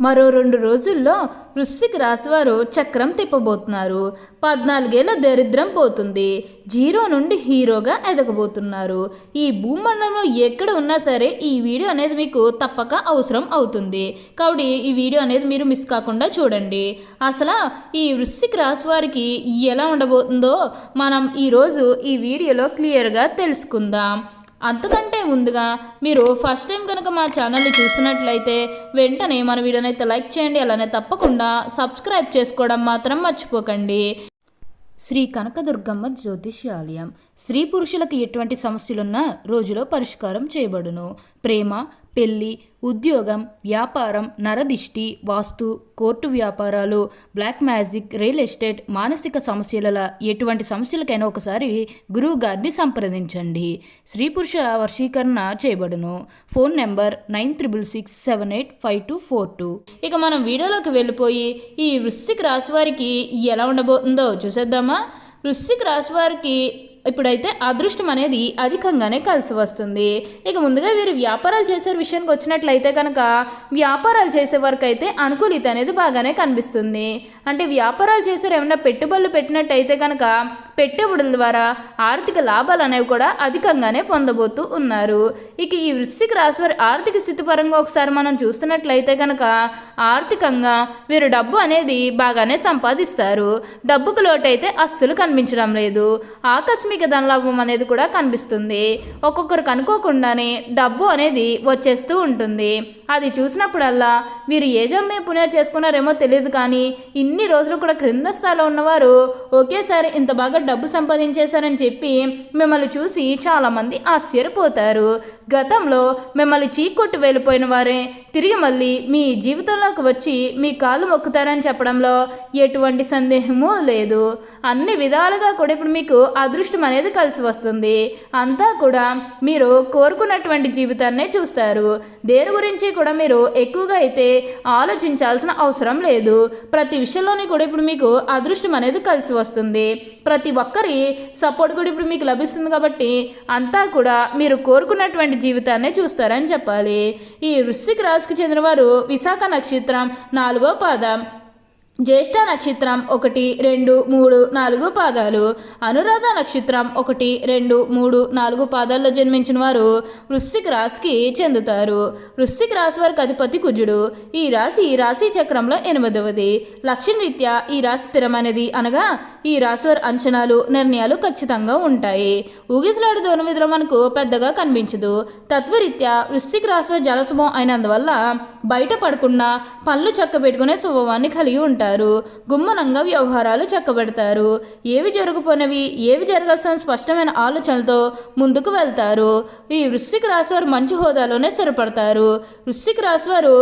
మరో రెండు రోజుల్లో వృశ్చిక రాశివారు చక్రం తిప్పబోతున్నారు. పద్నాలుగేళ్ళ దరిద్రం పోతుంది. జీరో నుండి హీరోగా ఎదగబోతున్నారు. ఈ భూమండలంలో ఎక్కడ ఉన్నా సరే ఈ వీడియో అనేది మీకు తప్పక అవసరం అవుతుంది. కాబట్టి ఈ వీడియో అనేది మీరు మిస్ కాకుండా చూడండి. అసలు ఈ వృశ్చిక రాశివారికి ఎలా ఉండబోతుందో మనం ఈరోజు ఈ వీడియోలో క్లియర్గా తెలుసుకుందాం. అంతకంటే ముందుగా మీరు ఫస్ట్ టైం కనుక మా ఛానల్ని చూస్తున్నట్లయితే వెంటనే మన వీడియోనైతే లైక్ చేయండి అలానే తప్పకుండా సబ్స్క్రైబ్ చేసుకోవడం మాత్రం మర్చిపోకండి. శ్రీ కనకదుర్గమ్మ జ్యోతిష్యాలయం. స్త్రీ పురుషులకు ఎటువంటి సమస్యలున్నా రోజులో పరిష్కారం చేయబడును. ప్రేమ పెళ్ళి ఉద్యోగం వ్యాపారం నరదిష్టి వాస్తు కోర్టు వ్యాపారాలు బ్లాక్ మ్యాజిక్ రియల్ ఎస్టేట్ మానసిక సమస్యల ఎటువంటి సమస్యలకైనా ఒకసారి గురువు గారిని సంప్రదించండి. స్త్రీ పురుష వర్షీకరణ చేయబడును. Phone number nine triple six seven eight five two four two. ఇక మనం వీడియోలోకి వెళ్ళిపోయి ఈ వృశ్చిక రాశి వారికి ఎలా ఉండబోతుందో చూసేద్దామా? వృశ్చిక రాశి వారికి ఇప్పుడైతే అదృష్టం అనేది అధికంగానే కలిసి వస్తుంది. ఇక ముందుగా వీరు వ్యాపారాలు చేసే విషయానికి వచ్చినట్లయితే కనుక వ్యాపారాలు చేసే వరకు అయితే అనుకూలిత అనేది బాగానే కనిపిస్తుంది. అంటే వ్యాపారాలు చేసారు ఏమైనా పెట్టుబడులు పెట్టినట్టయితే కనుక పెట్టుబడుల ద్వారా ఆర్థిక లాభాలు అనేవి కూడా అధికంగానే పొందబోతూ ఉన్నారు. ఇక ఈ వృశ్చిక రాశి వారి ఆర్థిక స్థితి పరంగా ఒకసారి మనం చూస్తున్నట్లయితే కనుక ఆర్థికంగా వీరు డబ్బు అనేది బాగానే సంపాదిస్తారు. డబ్బుకు లోటైతే అస్సలు కనిపించడం లేదు. ఆకస్మిక ధనలాభం అనేది కూడా కనిపిస్తుంది. ఒక్కొక్కరికి అనుకోకుండానే డబ్బు అనేది వచ్చేస్తూ ఉంటుంది. అది చూసినప్పుడల్లా వీరు ఏ జమ్మే పుణ్యం చేసుకున్నారేమో తెలియదు కానీ ఇన్ని రోజులు కూడా క్రింద స్థాయిలో ఉన్నవారు ఒకేసారి ఇంత బాగా డబ్బు సంపాదించేశారని చెప్పి మిమ్మల్ని చూసి చాలామంది ఆశ్చర్యపోతారు. గతంలో మిమ్మల్ని చీకొట్టి వెళ్ళిపోయిన వారే తిరిగి మళ్ళీ మీ జీవితంలోకి వచ్చి మీ కాళ్ళు మొక్కుతారని చెప్పడంలో ఎటువంటి సందేహము లేదు. అన్ని విధాలుగా కూడా ఇప్పుడు మీకు అదృష్టం అనేది కలిసి వస్తుంది. అంతా కూడా మీరు కోరుకున్నటువంటి జీవితాన్నే చూస్తారు. దేని గురించి కూడా మీరు ఎక్కువగా అయితే ఆలోచించాల్సిన అవసరం లేదు. ప్రతి విషయంలోని కూడా ఇప్పుడు మీకు అదృష్టం అనేది కలిసి వస్తుంది. ప్రతి ఒక్కరి సపోర్ట్ కూడా ఇప్పుడు మీకు లభిస్తుంది కాబట్టి అంతా కూడా మీరు కోరుకున్నటువంటి జీవితాన్నే చూస్తారని చెప్పాలి. ఈ వృశ్చిక రాశికి చెందినవారు విశాఖ నక్షత్రం నాలుగో పాదం. జ్యేష్ఠ నక్షత్రం ఒకటి రెండు మూడు నాలుగు పాదాలు. అనురాధ నక్షత్రం ఒకటి రెండు మూడు నాలుగు పాదాల్లో జన్మించిన వారు వృశ్చిక రాశికి చెందుతారు. వృశ్చిక రాశి వారికి అధిపతి కుజుడు. ఈ రాశి రాశి చక్రంలో ఎనిమిదవది. లక్ష్యరీత్యా ఈ రాశి స్థిరమైనది అనగా ఈ రాశి వారి అంచనాలు నిర్ణయాలు ఖచ్చితంగా ఉంటాయి. ఊగిసలాడు దూరం మనకు పెద్దగా కనిపించదు. తత్వరీత్యా వృశ్చిక రాశి జలసుభం అయినందువల్ల బయట పడకుండా పళ్ళు చక్క పెట్టుకునే స్వభావాన్ని కలిగి ఉంటారు. ఉంటారు. గుమ్మనంగా వ్యవహారాలు చక్కబెడతారు. ఏవి జరుగుపోనవి ఏవి జరగాల్సిన స్పష్టమైన ఆలోచనలతో ముందుకు వెళ్తారు. ఈ వృశ్చిక రాశివారు మంచి హోదాలోనే స్థిరపడతారు. వృశ్చిక రాశివారు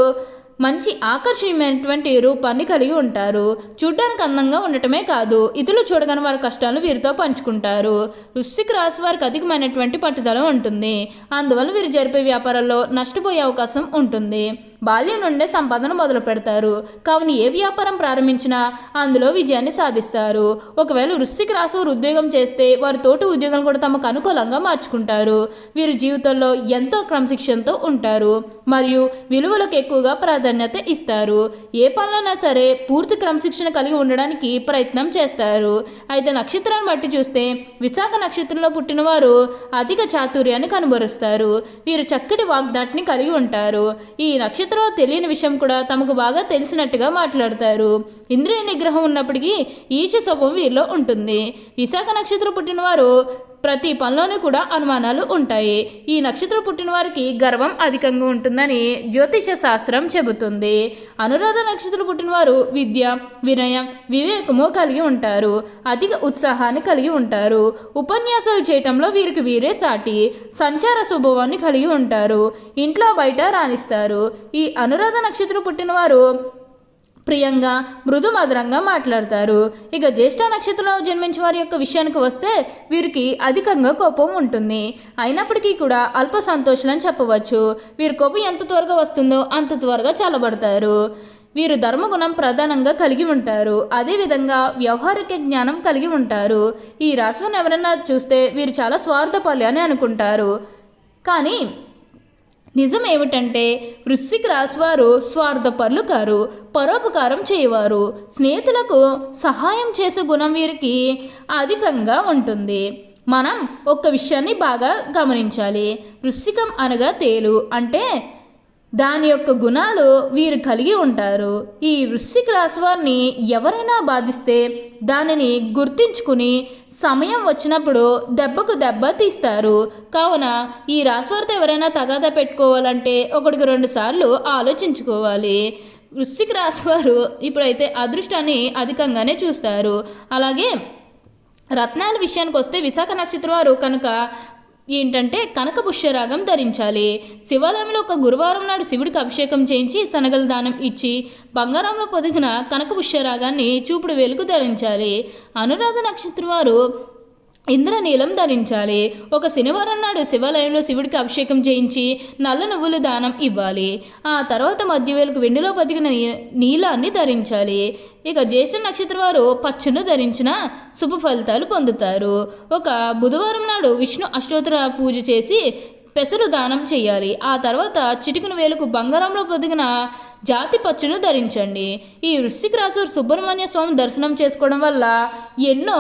మంచి ఆకర్షణీయమైనటువంటి రూపాన్ని కలిగి ఉంటారు. చూడ్డానికి అందంగా ఉండటమే కాదు ఇతరులు చూడగానే వారి కష్టాలను వీరితో పంచుకుంటారు. వృశ్చిక రాశి వారికి అధికమైనటువంటి పట్టుదల ఉంటుంది. అందువల్ల వీరు జరిపే వ్యాపారాల్లో నష్టపోయే అవకాశం ఉంటుంది. బాల్యం నుండే సంపాదన మొదలు పెడతారు. కావున ఏ వ్యాపారం ప్రారంభించినా అందులో విజయాన్ని సాధిస్తారు. ఒకవేళ వృశ్చిక రాశి వారు ఉద్యోగం చేస్తే వారి తోటి ఉద్యోగం కూడా తమకు అనుకూలంగా మార్చుకుంటారు. వీరి జీవితంలో ఎంతో క్రమశిక్షణతో ఉంటారు. మరియు విలువలకు ఎక్కువగా ప్రాధాన్యత ఇస్తారు. ఏ పనులైనా సరే పూర్తి క్రమశిక్షణ కలిగి ఉండడానికి ప్రయత్నం చేస్తారు. అయితే నక్షత్రాన్ని బట్టి చూస్తే విశాఖ నక్షత్రంలో పుట్టినవారు అధిక చాతుర్యాన్ని కనుబరుస్తారు వీరు చక్కటి వాగ్దాటిని కలిగి ఉంటారు. ఈ నక్షత్రంలో తెలియని విషయం కూడా తమకు బాగా తెలిసినట్టుగా మాట్లాడతారు. ఇంద్రియ నిగ్రహం ఉన్నప్పటికీ ఈశ స్వభావం వీరిలో ఉంటుంది. విశాఖ నక్షత్రం పుట్టినవారు ప్రతి పనిలోనూ కూడా అనుమానాలు ఉంటాయి. ఈ నక్షత్రం పుట్టిన వారికి గర్వం అధికంగా ఉంటుందని జ్యోతిష శాస్త్రం చెబుతుంది. అనురాధ నక్షత్రం పుట్టినవారు విద్య వినయం వివేకము కలిగి ఉంటారు. అధిక ఉత్సాహాన్ని కలిగి ఉంటారు. ఉపన్యాసాలు చేయటంలో వీరికి వీరే సాటి సంచార స్వభావాన్ని కలిగి ఉంటారు. ఇంట్లో బయట రాణిస్తారు. ఈ అనురాధ నక్షత్రం పుట్టినవారు ప్రియంగా మృదు మధురంగా మాట్లాడతారు. ఇక జ్యేష్ఠ నక్షత్రంలో జన్మించిన వారి యొక్క విషయానికి వస్తే వీరికి అధికంగా కోపం ఉంటుంది. అయినప్పటికీ కూడా అల్ప సంతోషులని చెప్పవచ్చు. వీరి కోపం ఎంత త్వరగా వస్తుందో అంత త్వరగా చల్లబడతారు. వీరు ధర్మగుణం ప్రధానంగా కలిగి ఉంటారు. అదేవిధంగా వ్యవహారిక జ్ఞానం కలిగి ఉంటారు. ఈ రాశిని ఎవరైనా చూస్తే వీరు చాలా స్వార్థపరులు అని అనుకుంటారు. కానీ నిజం ఏమిటంటే వృశ్చిక రాశివారు స్వార్థపరులు కారు పరోపకారం చేయవారు. స్నేహితులకు సహాయం చేసే గుణం వీరికి అధికంగా ఉంటుంది. మనం ఒక్క విషయాన్ని బాగా గమనించాలి. వృశ్చికం అనగా తేలు అంటే దాని యొక్క గుణాలు వీరు కలిగి ఉంటారు. ఈ వృశ్చిక రాశి వారిని ఎవరైనా బాధిస్తే దానిని గుర్తించుకుని సమయం వచ్చినప్పుడు దెబ్బకు దెబ్బ తీస్తారు. కావున ఈ రాశివారితో ఎవరైనా తగాదా పెట్టుకోవాలంటే ఒకటికి రెండు సార్లు ఆలోచించుకోవాలి. వృశ్చిక రాశి వారు ఇప్పుడైతే అదృష్టాన్ని అధికంగానే చూస్తారు. అలాగే రత్నాల విషయానికి వస్తే విశాఖ నక్షత్రం వారు కనుక ఏంటంటే కనక పుష్యరాగం ధరించాలి. శివాలయంలో ఒక గురువారం నాడు శివుడికి అభిషేకం చేయించి శనగల దానం ఇచ్చి బంగారంలో పొదిగిన కనక పుష్యరాగాన్ని చూపుడు వేలుకు ధరించాలి. అనురాధ నక్షత్రం వారు ఇంద్రనీలం ధరించాలి. ఒక శనివారం నాడు శివాలయంలో శివుడికి అభిషేకం చేయించి నల్ల నువ్వులు దానం ఇవ్వాలి. ఆ తర్వాత మధ్యవేలకు వెండిలో బతికిన నీ- నీలాన్ని ధరించాలి. ఇక జ్యేష్ఠ నక్షత్ర వారు పచ్చను ధరించిన శుభ ఫలితాలు పొందుతారు. ఒక బుధవారం నాడు విష్ణు అష్టోత్తర పూజ చేసి పెసరు దానం చేయాలి. ఆ తర్వాత చిటికిన వేలకు బంగారంలో పొదిగిన జాతి పచ్చును ధరించండి. ఈ వృశ్చిక రాశి సుబ్రహ్మణ్య స్వామి దర్శనం చేసుకోవడం వల్ల ఎన్నో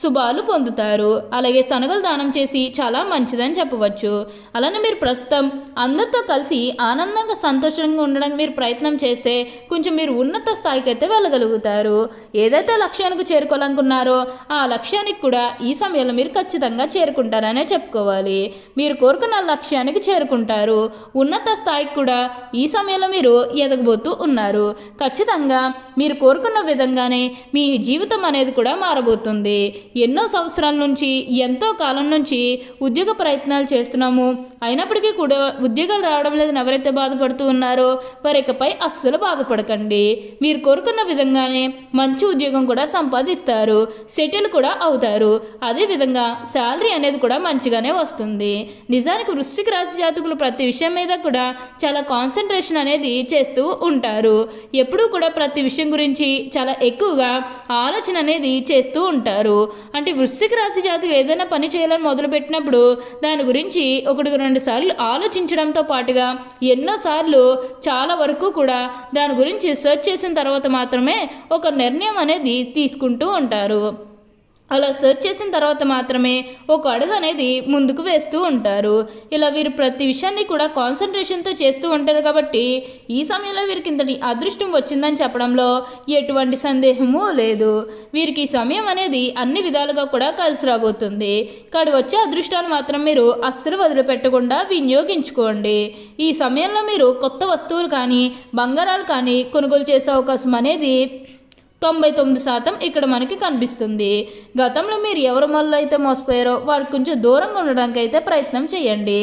శుభాలు పొందుతారు. అలాగే శనగలు దానం చేసి చాలా మంచిదని చెప్పవచ్చు. అలానే మీరు ప్రస్తుతం అందరితో కలిసి ఆనందంగా సంతోషంగా ఉండడానికి మీరు ప్రయత్నం చేస్తే కొంచెం మీరు ఉన్నత స్థాయికి అయితే వెళ్ళగలుగుతారు. ఏదైతే లక్ష్యానికి చేరుకోవాలనుకున్నారో ఆ లక్ష్యానికి కూడా ఈ సమయంలో మీరు ఖచ్చితంగా చేరుకుంటారనే చెప్పుకోవాలి. మీరు కోరుకున్న లక్ష్యానికి చేరుకుంటారు. ఉన్నత స్థాయికి కూడా ఈ సమయంలో మీరు ఎదగ ఎదగబోతూ ఉన్నారు. ఖచ్చితంగా మీరు కోరుకున్న విధంగానే మీ జీవితం అనేది కూడా మారబోతుంది. ఎన్నో సంవత్సరాల నుంచి ఎంతో కాలం నుంచి ఉద్యోగ ప్రయత్నాలు చేస్తున్నాము. అయినప్పటికీ కూడా ఉద్యోగాలు రావడం లేదని ఎవరైతే బాధపడుతూ ఉన్నారో వారి ఇకపై అస్సలు బాధపడకండి. మీరు కోరుకున్న విధంగానే మంచి ఉద్యోగం కూడా సంపాదిస్తారు. సెటిల్ కూడా అవుతారు. అదేవిధంగా శాలరీ అనేది కూడా మంచిగానే వస్తుంది. నిజానికి వృశ్చిక రాశి జాతకులు ప్రతి విషయం మీద కూడా చాలా కాన్సన్ట్రేషన్ అనేది చేస్తూ ఉంటారు. ఎప్పుడూ కూడా ప్రతి విషయం గురించి చాలా ఎక్కువగా ఆలోచన అనేది చేస్తూ ఉంటారు. అంటే వృశ్చిక రాశి జాతకులు ఏదైనా పని చేయాలని మొదలుపెట్టినప్పుడు దాని గురించి ఒకటికి రెండు సార్లు ఆలోచించడంతో పాటుగా ఎన్నోసార్లు చాలా వరకు కూడా దాని గురించి సెర్చ్ చేసిన తర్వాత మాత్రమే ఒక నిర్ణయం అనేది తీసుకుంటూ ఉంటారు. అలా సెర్చ్ చేసిన తర్వాత మాత్రమే ఒక అడుగు అనేది ముందుకు వేస్తూ ఉంటారు. ఇలా వీరు ప్రతి విషయాన్ని కూడా కాన్సన్ట్రేషన్తో చేస్తూ ఉంటారు కాబట్టి ఈ సమయంలో వీరికి ఇంతటి అదృష్టం వచ్చిందని చెప్పడంలో ఎటువంటి సందేహము లేదు. వీరికి ఈ సమయం అనేది అన్ని విధాలుగా కూడా కలిసి రాబోతుంది. ఇక్కడ వచ్చే అదృష్టాన్ని మాత్రం మీరు అస్సలు వదిలిపెట్టకుండా వినియోగించుకోండి. ఈ సమయంలో మీరు కొత్త వస్తువులు కానీ బంగారాలు కానీ కొనుగోలు చేసే అవకాశం అనేది తొంభై తొమ్మిది శాతం ఇక్కడ మనకి కనిపిస్తుంది. గతంలో మీరు ఎవరి వల్ల అయితే మోసపోయారో వారికి కొంచెం దూరంగా ఉండడానికి అయితే ప్రయత్నం చేయండి.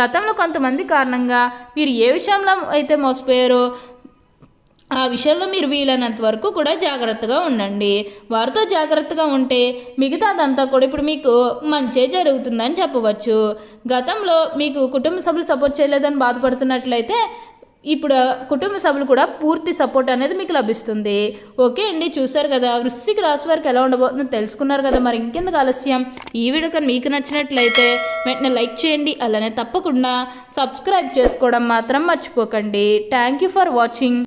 గతంలో కొంతమంది కారణంగా మీరు ఏ విషయంలో అయితే మోసపోయారో ఆ విషయంలో మీరు వీలైనంత వరకు కూడా జాగ్రత్తగా ఉండండి. వారితో జాగ్రత్తగా ఉంటే మిగతాదంతా కూడా ఇప్పుడు మీకు మంచే జరుగుతుందని చెప్పవచ్చు. గతంలో మీకు కుటుంబ సభ్యులు సపోర్ట్ చేయలేదని బాధపడుతున్నట్లయితే ఇప్పుడు కుటుంబ సభ్యులు కూడా పూర్తి సపోర్ట్ అనేది మీకు లభిస్తుంది. ఓకే అండి చూసారు కదా వృశ్చిక రాశి వారికి ఎలా ఉండబోతుందో తెలుసుకున్నారు కదా మరి ఇంకెందుకు ఆలస్యం? ఈ వీడియో కానీ మీకు నచ్చినట్లయితే వెంటనే లైక్ చేయండి అలానే తప్పకుండా సబ్స్క్రైబ్ చేసుకోవడం మాత్రం మర్చిపోకండి. Thank you for watching.